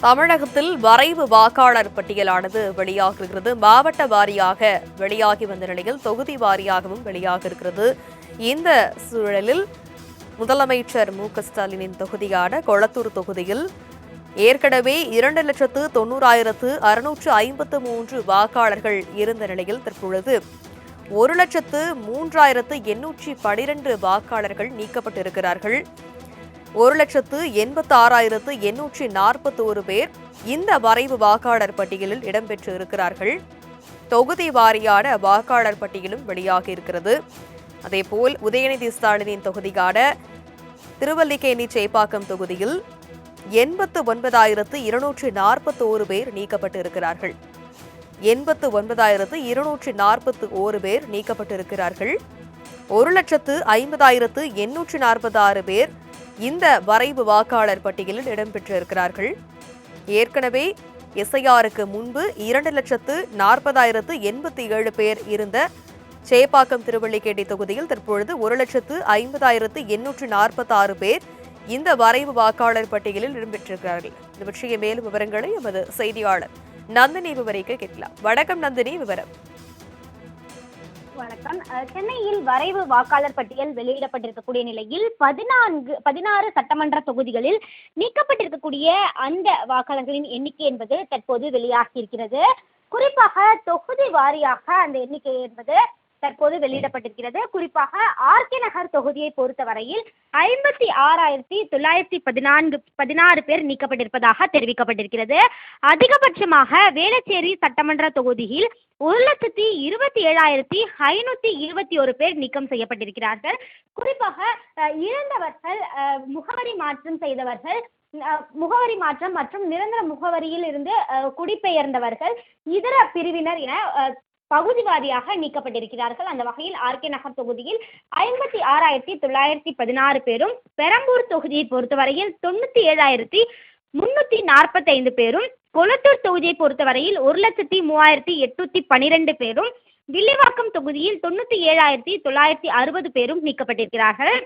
தமிழகத்தில் வரைவு வாக்காளர் பட்டியலானது வெளியாகிறது மாவட்ட வாரியாக வெளியாகி வந்த நிலையில் தொகுதி வாரியாகவும் வெளியாக இருக்கிறது. இந்த சூழலில் முதலமைச்சர் மு. க. ஸ்டாலினின் தொகுதியான கொளத்தூர் தொகுதியில் ஏற்கனவே இரண்டு லட்சத்து தொண்ணூறாயிரத்து அறுநூற்று ஐம்பத்து மூன்று வாக்காளர்கள் இருந்த நிலையில் தற்பொழுது ஒரு லட்சத்து மூன்றாயிரத்து எண்ணூற்றி பனிரெண்டு வாக்காளர்கள் நீக்கப்பட்டிருக்கிறார்கள். ஒரு லட்சத்து எண்பத்தி ஆறாயிரத்து எண்ணூற்றி நாற்பத்தோரு பேர் இந்த வரைவு வாக்காளர் பட்டியலில் இடம்பெற்று இருக்கிறார்கள் தொகுதி வாரியான வாக்காளர் பட்டியலும் வெளியாகி இருக்கிறது. அதேபோல் உதயநிதி ஸ்டாலினின் தொகுதியான திருவல்லிக்கேணி சேப்பாக்கம் தொகுதியில் எண்பத்து ஒன்பதாயிரத்து இருநூற்றி நாற்பத்தோரு பேர் நீக்கப்பட்டு இருக்கிறார்கள் எண்பத்து ஒன்பதாயிரத்து இருநூற்றி நாற்பத்து ஓரு பேர் நீக்கப்பட்டிருக்கிறார்கள். ஒரு லட்சத்து ஐம்பதாயிரத்து எண்ணூற்றி நாற்பத்தி ஆறு பேர் இந்த வரைவு வாக்காளர் பட்டியலில் இடம்பெற்றிருக்கிறார்கள். ஏற்கனவே எஸ்ஐஆருக்கு முன்பு இரண்டு லட்சத்து நாற்பதாயிரத்து எண்பத்தி ஏழு பேர் இருந்த சேப்பாக்கம் திருவள்ளிக்கேட்டை தொகுதியில் தற்பொழுது ஒரு லட்சத்து ஐம்பதாயிரத்து எண்ணூற்று நாற்பத்தாறு பேர் இந்த வரைவு வாக்காளர் பட்டியலில் இடம்பெற்றிருக்கிறார்கள். இது பற்றிய மேலும் விவரங்களை எமது செய்தியாளர் நந்தினி விவரிக்க கேட்கலாம். வணக்கம் நந்தினி விவரம். வணக்கம். சென்னையில் வரைவு வாக்காளர் பட்டியல் வெளியிடப்பட்டிருக்கக்கூடிய நிலையில் பதினான்கு பதினாறு சட்டமன்ற தொகுதிகளில் நீக்கப்பட்டிருக்கக்கூடிய அந்த வாக்காளர்களின் எண்ணிக்கை என்பது தற்போது வெளியாகி இருக்கிறது. குறிப்பாக தொகுதி வாரியாக அந்த எண்ணிக்கை என்பது தற்போது வெளியிடப்பட்டிருக்கிறது. குறிப்பாக ஆர்கே நகர் தொகுதியை பொறுத்தவரையில் ஐம்பத்தி ஆறாயிரத்தி தொள்ளாயிரத்தி பதினான்கு பதினாறு பேர் நீக்கப்பட்டிருப்பதாக தெரிவிக்கப்பட்டிருக்கிறது. அதிகபட்சமாக வேளச்சேரி சட்டமன்ற தொகுதியில் ஒரு லட்சத்தி இருபத்தி ஏழாயிரத்தி ஐநூத்தி இருபத்தி ஒரு பேர் நீக்கம் செய்யப்பட்டிருக்கிறார்கள். குறிப்பாக இறந்தவர்கள் இழந்தவர்கள் முகவரி மாற்றம் செய்தவர்கள் முகவரி மாற்றம் மற்றும் நிரந்தர முகவரியில் இருந்து குடிபெயர்ந்தவர்கள் இதர பிரிவினர் என பகுதிவாரியாக நீக்கப்பட்டிருக்கிறார்கள். அந்த வகையில் ஆர்கே நகர் தொகுதியில் ஐம்பத்தி ஆறாயிரத்தி தொள்ளாயிரத்தி பதினாறு பேரும் பெரம்பூர் தொகுதியை பொறுத்தவரையில் தொண்ணூத்தி ஏழாயிரத்தி முன்னூத்தி நாற்பத்தி ஐந்து பேரும் கொளத்தூர் தொகுதியை பொறுத்தவரையில் ஒரு லட்சத்தி மூவாயிரத்தி எட்நூத்தி பனிரெண்டு பேரும் வில்லிவாக்கம் தொகுதியில் தொண்ணூத்தி ஏழாயிரத்தி தொள்ளாயிரத்தி அறுபது பேரும் நீக்கப்பட்டிருக்கிறார்கள்.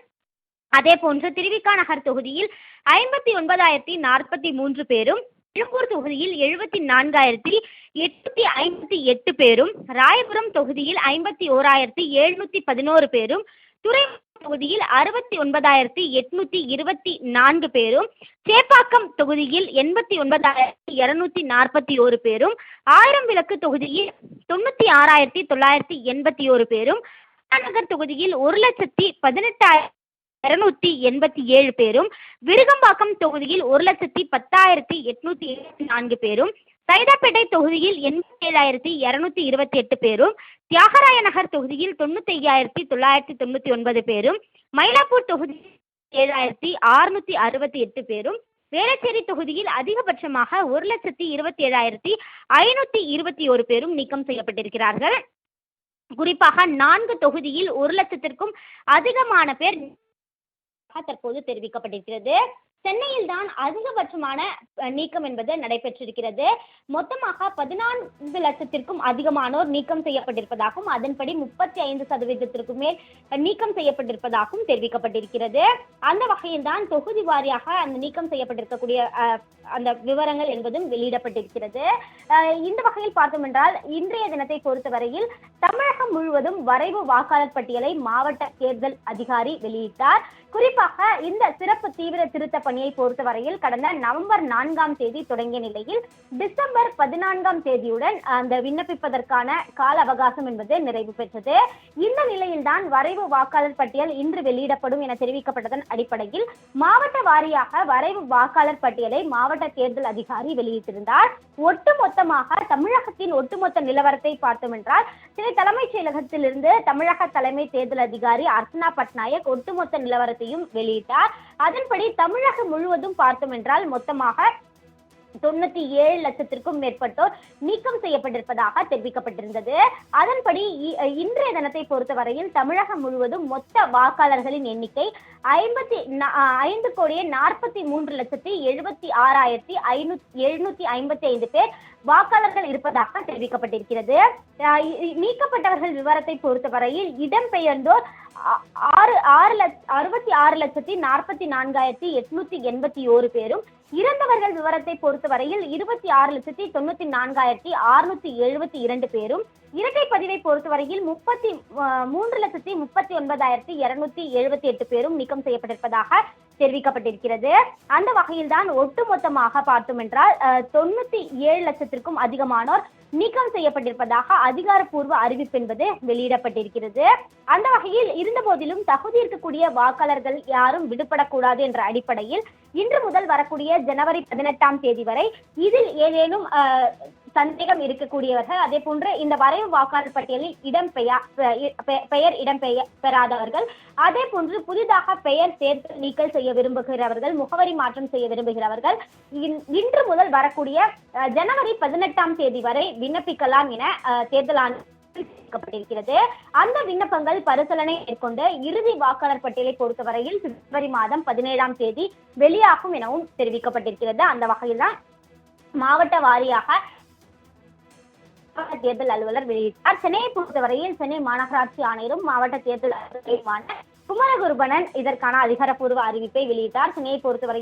அதே போன்று திருவிக்கா நகர் தொகுதியில் ஐம்பத்தி ஒன்பதாயிரத்தி நாற்பத்தி மூன்று பேரும் திருப்பூர் தொகுதியில் எழுபத்தி நான்காயிரத்தி எட்நூத்தி ஐம்பத்தி எட்டு பேரும் ராயபுரம் தொகுதியில் ஐம்பத்தி ஓராயிரத்தி எழுநூத்தி பதினோரு பேரும் துறை தொகுதியில் அறுபத்தி ஒன்பதாயிரத்தி எட்நூத்தி இருபத்தி நான்கு பேரும் சேப்பாக்கம் தொகுதியில் எண்பத்தி ஒன்பதாயிரத்தி இருநூத்தி நாற்பத்தி ஒரு பேரும் ஆயிரம் விளக்கு தொகுதியில் தொண்ணூத்தி ஆறாயிரத்தி தொள்ளாயிரத்தி எண்பத்தி ஒரு பேரும் நகர் தொகுதியில் ஒரு லட்சத்தி பதினெட்டாயிரத்தி இருநூத்தி எண்பத்தி ஏழு பேரும் விருகம்பாக்கம் தொகுதியில் ஒரு லட்சத்தி பத்தாயிரத்தி எட்நூத்தி எழுபத்தி நான்கு பேரும் சைதாப்பேட்டை தொகுதியில் எண்பத்தி ஏழாயிரத்தி இருநூத்தி இருபத்தி எட்டு பேரும் தியாகராய நகர் தொகுதியில் தொண்ணூத்தி ஐயாயிரத்தி தொள்ளாயிரத்தி தொண்ணூத்தி ஒன்பது பேரும் மயிலாப்பூர் தொகுதியில் ஏழாயிரத்தி அறுநூத்தி அறுபத்தி எட்டு பேரும் வேளச்சேரி தொகுதியில் அதிகபட்சமாக ஒரு லட்சத்தி இருபத்தி ஏழாயிரத்தி ஐநூத்தி இருபத்தி ஒரு பேரும் நீக்கம் செய்யப்பட்டிருக்கிறார்கள். குறிப்பாக நான்கு தொகுதியில் ஒரு லட்சத்திற்கும் அதிகமான பேர் தற்போது தெரிவிக்கப்பட்டிருக்கிறது. சென்னையில் தான் அதிகபட்சமான நீக்கம் என்பது நடைபெற்றிருக்கிறது. மொத்தமாக பதினான்கு லட்சத்திற்கும் அதிகமானோர் நீக்கம் செய்யப்பட்டிருப்பதாகவும் அதன்படி முப்பத்தி ஐந்து சதவீதத்திற்கும் மேல் நீக்கம் செய்யப்பட்டிருப்பதாகவும் தெரிவிக்கப்பட்டிருக்கிறது. அந்த வகையில் தான் தொகுதி வாரியாக அந்த நீக்கம் செய்யப்பட்டிருக்கக்கூடிய அந்த விவரங்கள் என்பதும் வெளியிடப்பட்டிருக்கிறது. இந்த வகையில் பார்த்தோம் என்றால் இன்றைய தினத்தை பொறுத்தவரையில் தமிழகம் முழுவதும் வரைவு வாக்காளர் பட்டியலை மாவட்ட தேர்தல் அதிகாரி வெளியிட்டார். குறிப்பாக இந்த சிறப்பு தீவிர திருத்த பணியை பொறுத்தவரையில் கடந்த நவம்பர் நான்காம் தேதி தொடங்கிய நிலையில் டிசம்பர் பதினான்காம் தேதியுடன் அந்த விண்ணப்பிப்பதற்கான கால அவகாசம் என்பது நிறைவு பெற்றது. இந்த நிலையில்தான் வரைவு வாக்காளர் பட்டியல் இன்று வெளியிடப்படும் என தெரிவிக்கப்பட்டதன் அடிப்படையில் மாவட்ட வாரியாக வரைவு வாக்காளர் பட்டியலை மாவட்ட தேர்தல் அதிகாரி வெளியிட்டிருந்தார். ஒட்டுமொத்தமாக தமிழகத்தின் ஒட்டுமொத்த நிலவரத்தை பார்த்தோம் என்றால் சென்னை தலைமைச் செயலகத்திலிருந்து தமிழக தலைமை தேர்தல் அதிகாரி அர்ச்சனா பட்நாயக் ஒட்டுமொத்த நிலவரத்தையும் வெளியிட்டார். அதன்படி தமிழகம் முழுவதும் பார்த்தோம் என்றால் மொத்தமாக தொண்ணூத்தி ஏழு லட்சத்திற்கும் மேற்பட்டோர் நீக்கம் செய்யப்பட்டிருப்பதாக தெரிவிக்கப்பட்டிருந்தது. அதன்படி இ- இன்றைய தினத்தை பொறுத்தவரையில் தமிழகம் முழுவதும் மொத்த வாக்காளர்களின் எண்ணிக்கை ஐம்பத்தி நா- ஐந்து கோடியே நாற்பத்தி மூன்று லட்சத்தி எழுபத்தி ஆறாயிரத்தி ஐநூத்தி எழுநூத்தி ஐம்பத்தி ஐந்து பேர் வாக்காளர்கள் இருப்பதாக தெரிவிக்கப்பட்டிருக்கிறது. நீக்கப்பட்டவர்கள் விவரத்தை பொறுத்தவரையில் இடம்பெயர்ந்தோர் ஆறு ஆறு லட்ச அறுபத்தி ஆறு லட்சத்தி நாற்பத்தி நான்காயிரத்தி எட்நூத்தி எண்பத்தி ஓரு பேரும் இறந்தவர்கள் விவரத்தை பொறுத்தவரையில் இருபத்தி ஆறு லட்சத்தி தொண்ணூத்தி நான்காயிரத்தி அறுநூத்தி எழுபத்தி இரண்டு பேரும் இரட்டை பதிவை பொறுத்தவரையில் முப்பத்தி மூன்று லட்சத்தி முப்பத்தி ஒன்பதாயிரத்தி இருநூத்தி எழுபத்தி எட்டு பேரும் நீக்கம் செய்யப்பட்டிருப்பதாக தெரிவிக்கப்பட்டிருக்கிறது. அந்த வகையில் தான் ஒட்டுமொத்தமாக பார்த்தோம் என்றால் தொண்ணூத்தி ஏழு லட்சத்திற்கும் அதிகமானோர் நீக்கம் செய்யப்பட்டிருப்பதாக அதிகாரப்பூர்வ அறிவிப்பு என்பது வெளியிடப்பட்டிருக்கிறது. அந்த வகையில் இருந்த போதிலும் தகுதி இருக்கக்கூடிய வாக்காளர்கள் யாரும் விடுபடக்கூடாது என்ற அடிப்படையில் இன்று முதல் வரக்கூடிய ஜனவரி பதினெட்டாம் தேதி வரை இதில் ஏதேனும் சந்தேகம் இருக்கக்கூடியவர்கள் அதே போன்று இந்த வரைவு வாக்காளர் பட்டியலில் இடம் பெயர் இடம் பெறாதவர்கள் அதே போன்று புதிதாக பெயர் சேர்த்து நீக்கல் செய்ய விரும்புகிறவர்கள் முகவரி மாற்றம் செய்ய விரும்புகிறவர்கள் இன்- இன்று முதல் வரக்கூடிய அஹ், ஜனவரி பதினெட்டாம் தேதி வரை விண்ணப்பிக்கலாம் என அஹ், தேர்தல் ஆணையம் தெரிவிக்கப்பட்டிருக்கிறது அந்த விண்ணப்பங்கள் பரிசீலனை மேற்கொண்டு இறுதி வாக்காளர் பட்டியலை பொறுத்தவரையில் பிப்ரவரி மாதம் பதினேழாம் தேதி வெளியாகும் எனவும் தெரிவிக்கப்பட்டிருக்கிறது. அந்த வகையில் தான் மாவட்ட வாரியாக தேர்தல் அலுவலர் வெளியிட்டார். சென்னையை பொறுத்தவரையில் சென்னை மாநகராட்சி ஆணையரும் மாவட்ட தேர்தல் அலுவலருமான குமரகுருபணன் இதற்கான அதிகாரப்பூர்வ அறிவிப்பை வெளியிட்டார். சென்னையை பொறுத்தவரை